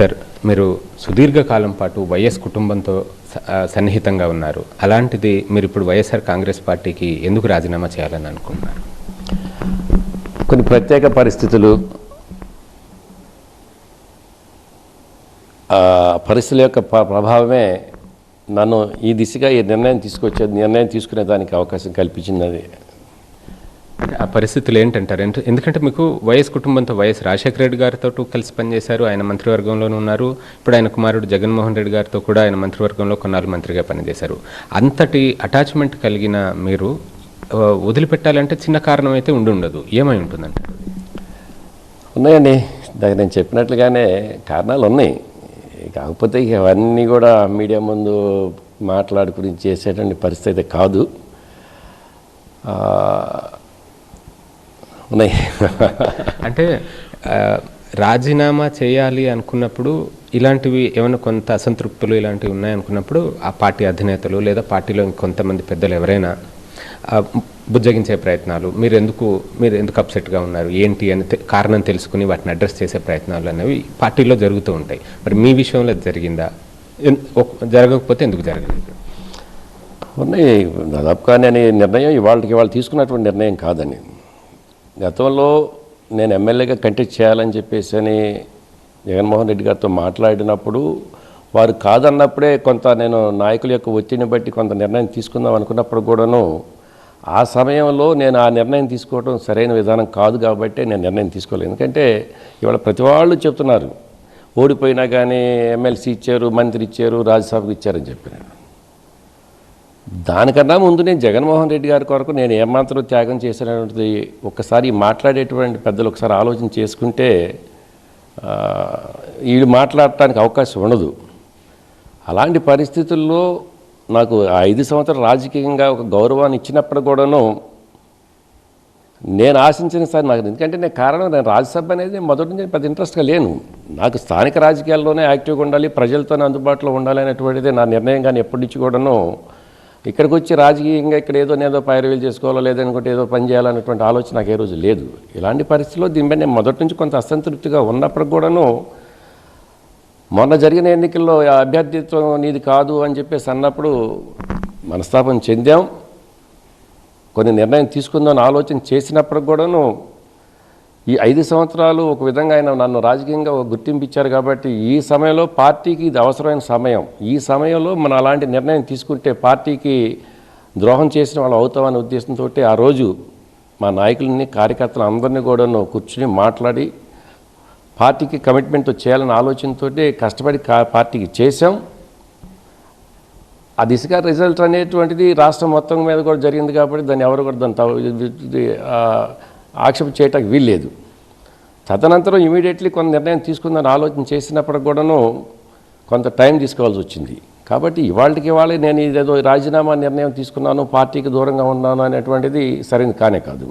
Sir మీరు సుదీర్ఘకాలం పాటు వైఎస్ కుటుంబంతో సన్నిహితంగా ఉన్నారు. అలాంటిది మీరు ఇప్పుడు వైఎస్ఆర్ కాంగ్రెస్ పార్టీకి ఎందుకు రాజీనామా చేయాలని అనుకుంటున్నారు? కొన్ని ప్రత్యేక పరిస్థితులు. పరిస్థితుల యొక్క ప్రభావమే నన్ను ఈ దిశగా ఈ నిర్ణయం తీసుకొచ్చే నిర్ణయం తీసుకునే దానికి అవకాశం కల్పించింది ఆ పరిస్థితులు ఏంటంటారు? ఎందుకంటే మీకు వైఎస్ కుటుంబంతో వైఎస్ రాజశేఖర రెడ్డి గారితో కలిసి పనిచేశారు ఆయన మంత్రివర్గంలోనే ఉన్నారు. ఇప్పుడు ఆయన కుమారుడు జగన్మోహన్ రెడ్డి గారితో కూడా ఆయన మంత్రివర్గంలో కొన్నాళ్ళు మంత్రిగా పనిచేశారు. అంతటి అటాచ్మెంట్ కలిగిన మీరు వదిలిపెట్టాలంటే చిన్న కారణం అయితే ఉండి ఉండదు. ఏమై ఉంటుందంటారు? ఉన్నాయండి. దానికి నేను చెప్పినట్లుగానే కారణాలు ఉన్నాయి. కాకపోతే ఇవన్నీ అవన్నీ కూడా మీడియా ముందు మాట్లాడుకుని చేసేటువంటి పరిస్థితి అయితే కాదు. ఉన్నాయి. అంటే రాజీనామా చేయాలి అనుకున్నప్పుడు ఇలాంటివి ఏమైనా కొంత అసంతృప్తులు ఇలాంటివి ఉన్నాయనుకున్నప్పుడు ఆ పార్టీ అధినేతలు లేదా పార్టీలో కొంతమంది పెద్దలు ఎవరైనా బుజ్జగించే ప్రయత్నాలు మీరు ఎందుకు మీరు ఎందుకు అప్సెట్గా ఉన్నారు ఏంటి అని కారణం తెలుసుకుని వాటిని అడ్రస్ చేసే ప్రయత్నాలు అనేవి పార్టీలో జరుగుతూ ఉంటాయి. మరి మీ విషయంలో అది జరిగిందా? జరగకపోతే ఎందుకు జరగలేదు? ఉన్నాయి. దాదాపుగా నేను నిర్ణయం ఇవాళకి ఇవాళ తీసుకున్నటువంటి నిర్ణయం కాదని. గతంలో నేను ఎమ్మెల్యేగా కంటెక్ట్ చేయాలని చెప్పేసి అని జగన్మోహన్ రెడ్డి గారితో మాట్లాడినప్పుడు వారు కాదన్నప్పుడే కొంత నేను నాయకుల యొక్క ఒత్తిడిని బట్టి కొంత నిర్ణయం తీసుకుందాం అనుకున్నప్పుడు కూడాను ఆ సమయంలో నేను ఆ నిర్ణయం తీసుకోవడం సరైన విధానం కాదు కాబట్టి నేను నిర్ణయం తీసుకోలేదు. ఎందుకంటే ఇవాళ ప్రతి వాళ్ళు చెప్తున్నారు ఓడిపోయినా కానీ ఎమ్మెల్సీ ఇచ్చారు మంత్రి ఇచ్చారు రాజ్యసభకు ఇచ్చారని చెప్పిన. దానికన్నా ముందు నేను జగన్మోహన్ రెడ్డి గారి కొరకు నేను ఏమాత్రం త్యాగం చేసినటువంటిది ఒక్కసారి మాట్లాడేటువంటి పెద్దలు ఒకసారి ఆలోచన చేసుకుంటే వీళ్ళు మాట్లాడటానికి అవకాశం ఉండదు. అలాంటి పరిస్థితుల్లో నాకు ఐదు సంవత్సరాలు రాజకీయంగా ఒక గౌరవాన్ని ఇచ్చినప్పుడు కూడాను నేను ఆశించిన సార్ నాకు ఎందుకంటే నేను కారణం నేను రాజ్యసభ అనేది మొదటి నుంచి పెద్ద ఇంట్రెస్ట్గా లేను. నాకు స్థానిక రాజకీయాల్లోనే యాక్టివ్గా ఉండాలి ప్రజలతోనే అందుబాటులో ఉండాలి అనేటువంటిది నా నిర్ణయం కానీ ఎప్పటి నుంచి కూడాను ఇక్కడికి వచ్చి రాజకీయంగా ఇక్కడ ఏదో నేదో పైరవీలు చేసుకోవాలో లేదనుకుంటే ఏదో పని చేయాలనేటువంటి ఆలోచన నాకు ఏ రోజు లేదు. ఇలాంటి పరిస్థితుల్లో దీనిపై నేను మొదటి నుంచి కొంత అసంతృప్తిగా ఉన్నప్పటికి కూడాను మొన్న జరిగిన ఎన్నికల్లో అభ్యర్థిత్వం నీది కాదు అని చెప్పేసి అన్నప్పుడు మనస్తాపం చెందాం. కొన్ని నిర్ణయం తీసుకుందామని ఆలోచన చేసినప్పుడు కూడాను ఈ ఐదు సంవత్సరాలు ఒక విధంగా ఆయన నన్ను రాజకీయంగా గుర్తింపించారు గుర్తింపు ఇచ్చారు కాబట్టి ఈ సమయంలో పార్టీకి ఇది అవసరమైన సమయం. ఈ సమయంలో మనం అలాంటి నిర్ణయం తీసుకుంటే పార్టీకి ద్రోహం చేసిన వాళ్ళు అవుతామనే ఉద్దేశంతో ఆ రోజు మా నాయకులని కార్యకర్తలు అందరినీ కూడాను కూర్చుని మాట్లాడి పార్టీకి కమిట్మెంట్తో చేయాలనే ఆలోచనతో కష్టపడి కా- పార్టీకి చేశాం. ఆ దిశగా రిజల్ట్ అనేటువంటిది రాష్ట్రం మొత్తం మీద కూడా జరిగింది కాబట్టి దాన్ని ఎవరు కూడా దాన్ని ఆక్షేపం చేయటానికి వీల్లేదు. తదనంతరం ఇమీడియట్లీ కొంత నిర్ణయం తీసుకుందని ఆలోచన చేసినప్పుడు కూడాను కొంత టైం తీసుకోవాల్సి వచ్చింది. కాబట్టి ఇవాళకి ఇవాళ నేను ఇదేదో రాజీనామా నిర్ణయం తీసుకున్నాను పార్టీకి దూరంగా ఉన్నాను అనేటువంటిది సరైనది కానే కాదు.